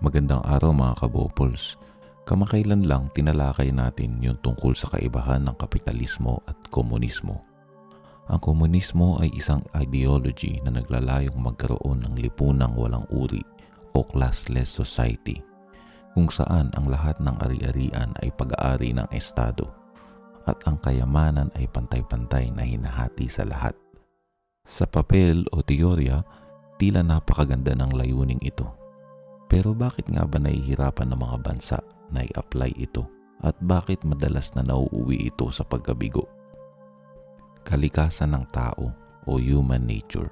Magandang araw mga kabopols. Kamakailan lang tinalakay natin yung tungkol sa kaibahan ng kapitalismo at komunismo. Ang komunismo ay isang ideology na naglalayong magkaroon ng lipunang walang uri o classless society kung saan ang lahat ng ari-arian ay pag-aari ng Estado at ang kayamanan ay pantay-pantay na hinahati sa lahat. Sa papel o teorya, tila napakaganda ng layuning ito. Pero bakit nga ba nahihirapan ng mga bansa na i-apply ito at bakit madalas na nauuwi ito sa pagkabigo? Kalikasan ng tao o human nature.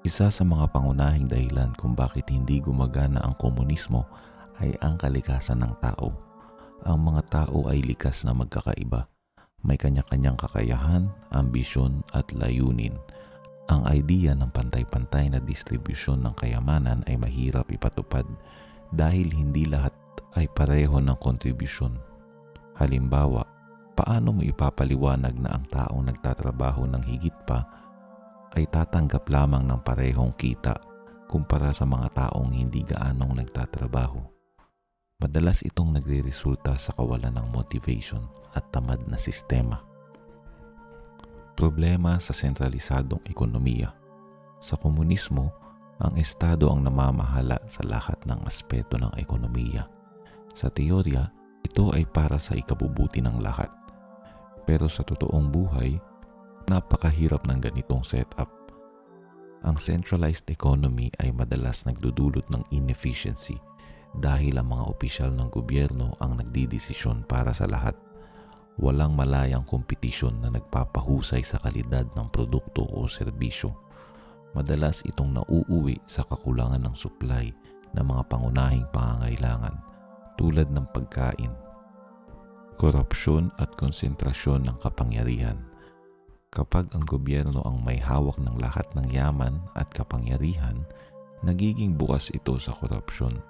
Isa sa mga pangunahing dahilan kung bakit hindi gumagana ang komunismo ay ang kalikasan ng tao. Ang mga tao ay likas na magkakaiba. May kanya-kanyang kakayahan, ambisyon at layunin ang idea ng pantay-pantay na distribusyon ng kayamanan ay mahirap ipatupad dahil hindi lahat ay pareho ng kontribusyon. Halimbawa, paano mo ipapaliwanag na ang taong nagtatrabaho ng higit pa ay tatanggap lamang ng parehong kita kumpara sa mga taong hindi gaanong nagtatrabaho. Madalas itong nagre-resulta sa kawalan ng motivation at tamad na sistema. Problema sa sentralisadong ekonomiya. Sa komunismo, ang Estado ang namamahala sa lahat ng aspeto ng ekonomiya. Sa teorya, ito ay para sa ikabubuti ng lahat. Pero sa totoong buhay, napakahirap ng ganitong setup. Ang centralized economy ay madalas nagdudulot ng inefficiency dahil ang mga opisyal ng gobyerno ang nagdidesisyon para sa lahat walang malayang kompetisyon na nagpapahusay sa kalidad ng produkto o serbisyo. Madalas itong nauuwi sa kakulangan ng supply ng mga pangunahing pangangailangan tulad ng pagkain, korupsyon at konsentrasyon ng kapangyarihan. Kapag ang gobyerno ang may hawak ng lahat ng yaman at kapangyarihan, nagiging bukas ito sa korupsyon.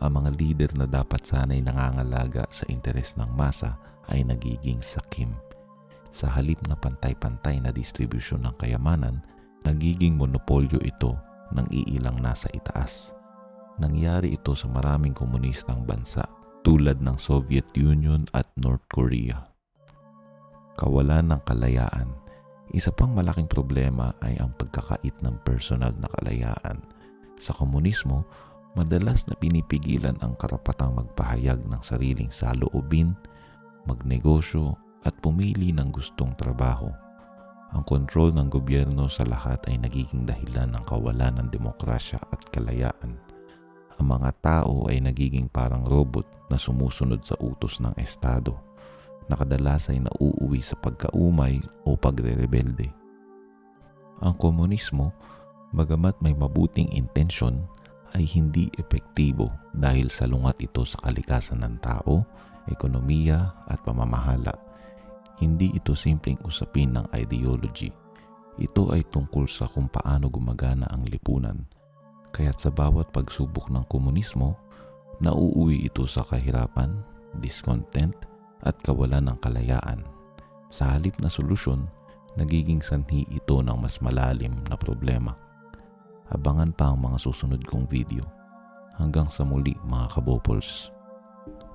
Ang mga leader na dapat sanay nangangalaga sa interes ng masa ay nagiging sakim. Sa halip na pantay-pantay na distribusyon ng kayamanan, nagiging monopolyo ito ng iilang nasa itaas. Nangyari ito sa maraming komunistang bansa tulad ng Soviet Union at North Korea. Kawalan ng kalayaan. Isa pang malaking problema ay ang pagkakait ng personal na kalayaan. Sa komunismo, madalas na pinipigilan ang karapatang magpahayag ng sariling saloobin, magnegosyo at pumili ng gustong trabaho. Ang kontrol ng gobyerno sa lahat ay nagiging dahilan ng kawalan ng demokrasya at kalayaan. Ang mga tao ay nagiging parang robot na sumusunod sa utos ng Estado na kadalas ay nauuwi sa pagkaumay o pagre-rebelde. Ang komunismo, bagamat may mabuting intensyon, ay hindi epektibo dahil salungat ito sa kalikasan ng tao ekonomiya at pamamahala. Hindi ito simpleng usapin ng ideology. Ito ay tungkol sa kung paano gumagana ang lipunan. Kaya't sa bawat pagsubok ng komunismo, nauuwi ito sa kahirapan, discontent at kawalan ng kalayaan. Sa halip na solusyon, nagiging sanhi ito ng mas malalim na problema. Abangan pa ang mga susunod kong video. Hanggang sa muli mga kabopols.